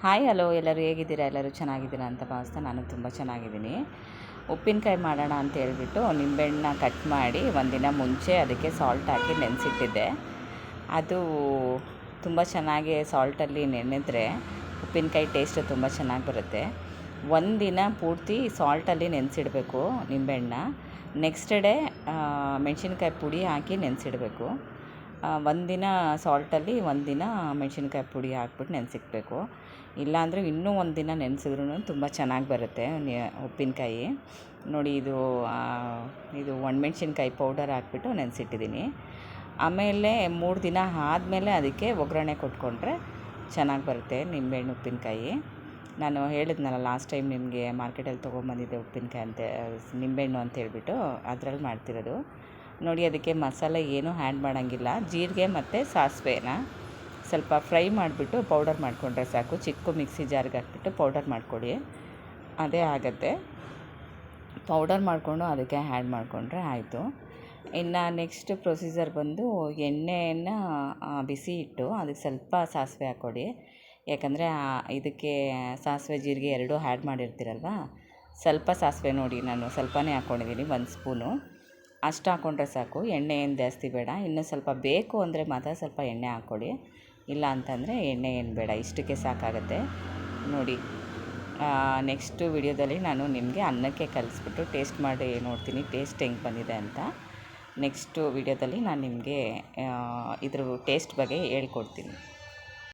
Hi, hello, ಎಲ್ಲರೂ ಹೇಗಿದ್ದೀರಾ? ಎಲ್ಲರೂ ಚೆನ್ನಾಗಿದ್ದೀರಾ ಅಂತ ಭಾವಿಸ್ತಾ ನಾನು ತುಂಬ ಚೆನ್ನಾಗಿದ್ದೀನಿ. ಉಪ್ಪಿನಕಾಯಿ ಮಾಡೋಣ ಅಂತ ಹೇಳ್ಬಿಟ್ಟು ನಿಂಬೆಹಣ್ಣನ್ನ ಕಟ್ ಮಾಡಿ ಒಂದಿನ ಮುಂಚೆ ಅದಕ್ಕೆ ಸಾಲ್ಟ್ ಹಾಕಿ ನೆನೆಸಿಟ್ಟಿದ್ದೆ. ಅದು ತುಂಬ ಚೆನ್ನಾಗಿ ಸಾಲ್ಟಲ್ಲಿ ನೆನೆದ್ರೆ ಉಪ್ಪಿನಕಾಯಿ ಟೇಸ್ಟ್ ತುಂಬ ಚೆನ್ನಾಗಿ ಬರುತ್ತೆ. ಒಂದಿನ ಪೂರ್ತಿ ಸಾಲ್ಟಲ್ಲಿ ನೆನೆಸಿಡಬೇಕು ನಿಂಬೆಹಣ್ಣ ನೆಕ್ಸ್ಟ್ ಡೇ ಮೆಣಸಿನ್ಕಾಯಿ ಪುಡಿ ಹಾಕಿ ನೆನೆಸಿಡಬೇಕು. ಒಂದಿನ ಸಾಲ್ಟಲ್ಲಿ ಒಂದಿನ ಮೆಣಸಿನ್ಕಾಯಿ ಪುಡಿ ಹಾಕ್ಬಿಟ್ಟು ನೆನೆಸಿಕ್ಬೇಕು. ಇಲ್ಲಾಂದರೆ ಇನ್ನೂ ಒಂದಿನ ನೆನೆಸಿದ್ರೂ ತುಂಬ ಚೆನ್ನಾಗಿ ಬರುತ್ತೆ ಉಪ್ಪಿನಕಾಯಿ. ನೋಡಿ ಇದು ಇದು ಒಣಮೆಣ್ಸಿನ್ಕಾಯಿ ಪೌಡರ್ ಹಾಕ್ಬಿಟ್ಟು ನೆನೆಸಿಟ್ಟಿದ್ದೀನಿ. ಆಮೇಲೆ ಮೂರು ದಿನ ಆದಮೇಲೆ ಅದಕ್ಕೆ ಒಗ್ಗರಣೆ ಕೊಟ್ಕೊಂಡ್ರೆ ಚೆನ್ನಾಗಿ ಬರುತ್ತೆ ನಿಂಬೆಹಣ್ಣು ಉಪ್ಪಿನಕಾಯಿ. ನಾನು ಹೇಳಿದ್ನಲ್ಲ ಲಾಸ್ಟ್ ಟೈಮ್ ನಿಮಗೆ ಮಾರ್ಕೆಟಲ್ಲಿ ತೊಗೊಂಬಂದಿದ್ದೆ ಉಪ್ಪಿನಕಾಯಿ ಅಂತ, ನಿಂಬೆಹಣ್ಣು ಅಂತ ಹೇಳಿಬಿಟ್ಟು ಅದರಲ್ಲಿ ಮಾಡ್ತಿರೋದು. ನೋಡಿ, ಅದಕ್ಕೆ ಮಸಾಲೆ ಏನೂ ಆ್ಯಡ್ ಮಾಡೋಂಗಿಲ್ಲ. ಜೀರಿಗೆ ಮತ್ತು ಸಾಸಿವೆನ ಸ್ವಲ್ಪ ಫ್ರೈ ಮಾಡಿಬಿಟ್ಟು ಪೌಡರ್ ಮಾಡಿಕೊಂಡ್ರೆ ಸಾಕು. ಚಿಕ್ಕ ಮಿಕ್ಸಿ ಜಾರ್ಗೆ ಹಾಕ್ಬಿಟ್ಟು ಪೌಡರ್ ಮಾಡಿಕೊಡಿ. ಅದೇ ಆಗುತ್ತೆ. ಪೌಡರ್ ಮಾಡಿಕೊಂಡು ಅದಕ್ಕೆ ಆ್ಯಡ್ ಮಾಡಿಕೊಂಡ್ರೆ ಆಯಿತು. ಇನ್ನು ನೆಕ್ಸ್ಟ್ ಪ್ರೊಸೀಜರ್ ಬಂದು ಎಣ್ಣೆಯನ್ನು ಬಿಸಿ ಇಟ್ಟು ಅದಕ್ಕೆ ಸ್ವಲ್ಪ ಸಾಸಿವೆ ಹಾಕ್ಕೊಡಿ ಯಾಕಂದರೆ ಇದಕ್ಕೆ ಸಾಸಿವೆ, ಜೀರಿಗೆ ಎರಡೂ ಆ್ಯಡ್ ಮಾಡಿರ್ತೀರಲ್ವ? ಸ್ವಲ್ಪ ಸಾಸಿವೆ ನೋಡಿ ನಾನು. ಸ್ವಲ್ಪನೇ ಹಾಕ್ಕೊಂಡಿದ್ದೀನಿ ಒಂದು ಸ್ಪೂನು ಅಷ್ಟು ಹಾಕ್ಕೊಂಡ್ರೆ ಸಾಕು ಎಣ್ಣೆ ಏನು ಜಾಸ್ತಿ ಬೇಡ. ಇನ್ನೂ ಸ್ವಲ್ಪ ಬೇಕು ಅಂದರೆ ಮಾತ್ರ ಸ್ವಲ್ಪ ಎಣ್ಣೆ ಹಾಕ್ಕೊಡಿ. ಇಲ್ಲ ಅಂತಂದರೆ ಎಣ್ಣೆ ಏನು ಬೇಡ, ಇಷ್ಟಕ್ಕೆ ಸಾಕಾಗುತ್ತೆ. ನೋಡಿ ನೆಕ್ಸ್ಟು ವಿಡಿಯೋದಲ್ಲಿ ನಾನು ನಿಮಗೆ ಅನ್ನಕ್ಕೆ ಕಲಿಸ್ಬಿಟ್ಟು ಟೇಸ್ಟ್ ಮಾಡಿ ನೋಡ್ತೀನಿ, ಟೇಸ್ಟ್ ಹೆಂಗೆ ಬಂದಿದೆ ಅಂತ. ನೆಕ್ಸ್ಟು ವಿಡಿಯೋದಲ್ಲಿ ನಾನು ನಿಮಗೆ ಇದ್ರ ಟೇಸ್ಟ್ ಬಗ್ಗೆ ಹೇಳ್ಕೊಡ್ತೀನಿ.